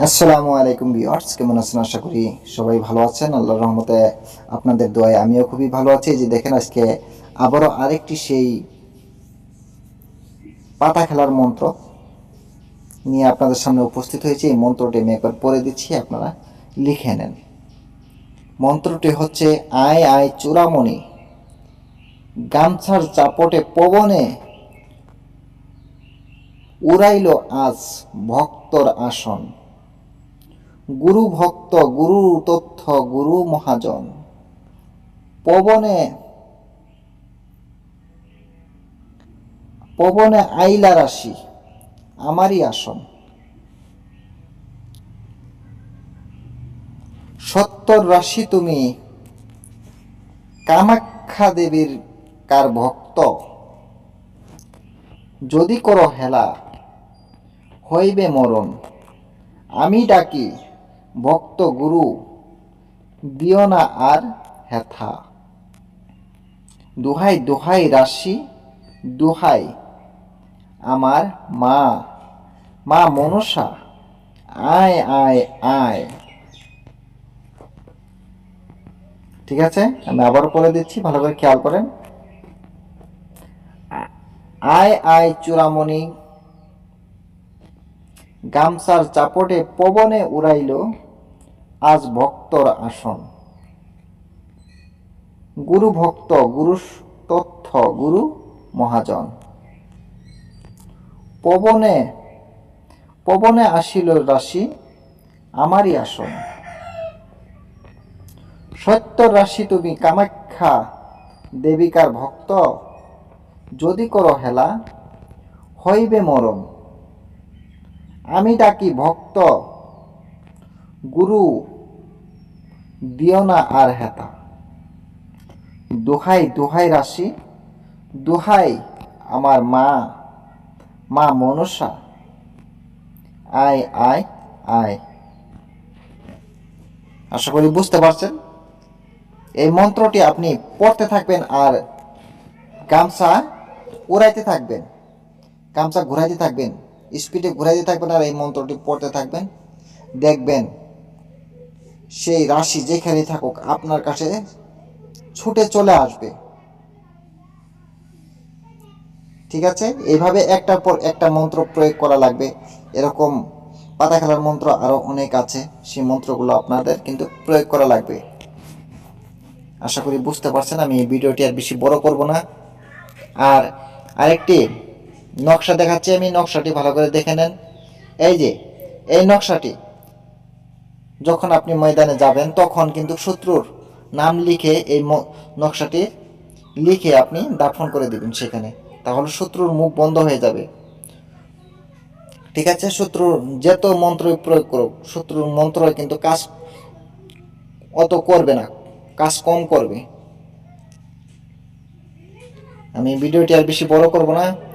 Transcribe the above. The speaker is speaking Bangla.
আসসালামু আলাইকুম ভিউয়ার্স, কেমন আছেন? আশা করি সবাই ভালো আছেন। আল্লাহর রহমতে আপনাদের দোয়ায় আমিও খুবই ভালো আছি। যে দেখেন আজকে আবারও আরেকটি সেই পাতা খেলার মন্ত্র নিয়ে আপনাদের সামনে উপস্থিত হয়েছে। এই মন্ত্রটি আমি একবার পড়ে দিচ্ছি, আপনারা লিখে নেন। মন্ত্রটি হচ্ছে, আয় আয় চূড়ামণি, গামছার চাপটে পবনে উড়াইল আজ ভক্তর আসন। গুরু ভক্ত, গুরু তথ্য, গুরু মহাজন। পবনে পবনে আইলা রাশি, আমারই আসন। সত্তর রাশি তুমি, কামাখ্যা দেবীর কার ভক্ত? যদি করো হেলা, হইবে মরণ। আমি ডাকি ভক্ত গুরু দিও না আর হেথা। দুহাই দুহাই রাশি, দুহাই আমার মা। মা মনসা, আয় আয় আয়। ঠিক আছে? আমি আবার বলে দিচ্ছি, ভালো করে খেয়াল করেন। আয় আয় চূড়ামণি গামছার চাপটে পবনে উড়াইল আজ ভক্তর আসন। গুরু ভক্ত, গুরু তথ্য, গুরু মহাজন। পবনে পবনে আসিল রাশি আমারই আসন। সত্য রাশি তুমি কামাখ্যা দেবিকার ভক্ত, যদি করো হেলা, হইবে মরণ। আমি ডাকি, ভক্ত, গুরু, দিও না আর হেতা। দোহাই দোহাই রাশি, দোহাই আমার মা মা মনসা। আয় আয় আয়। আশা করি বুঝতে পারছেন। এই মন্ত্রটি আপনি পড়তে থাকবেন আর গামছা উড়াইতে থাকবেন। গামছা ঘুরাইতে থাকবেন। স্পিডে ঘুরাইতে থাকবেন আর এই মন্ত্রটি পড়তে থাকবেন। দেখবেন, সেই রাশি যেখানে থাকুক আপনার কাছে ছুটে চলে আসবে। ঠিক আছে? এইভাবে একটার পর একটা মন্ত্র প্রয়োগ করা লাগবে। এরকম পাতা খেলার মন্ত্র আরও অনেক আছে। সেই মন্ত্রগুলো আপনাদের কিন্তু প্রয়োগ করা লাগবে। আশা করি বুঝতে পারছেন, আমি এই ভিডিওটি আর বেশি বড় করব না। আর আরেকটি নকশা দেখাচ্ছি আমি, নকশাটি ভালো করে দেখে নেন। এই যে, এই নকশাটি, যখন আপনি ময়দানে যাবেন, তখন কিন্তু শত্রুর নাম লিখে এই নকশাটি লিখে আপনি দাফন করে দিবেন সেখানে। তাহলে শত্রুর মুখ বন্ধ হয়ে যাবে। ঠিক আছে? শত্রুর যত মন্ত্র প্রয়োগ করুক, শত্রুর মন্ত্র কিন্তু কাজ অত করবে না, কাজ কম করবে। আমি ভিডিওটি আর বেশি বড় করব না।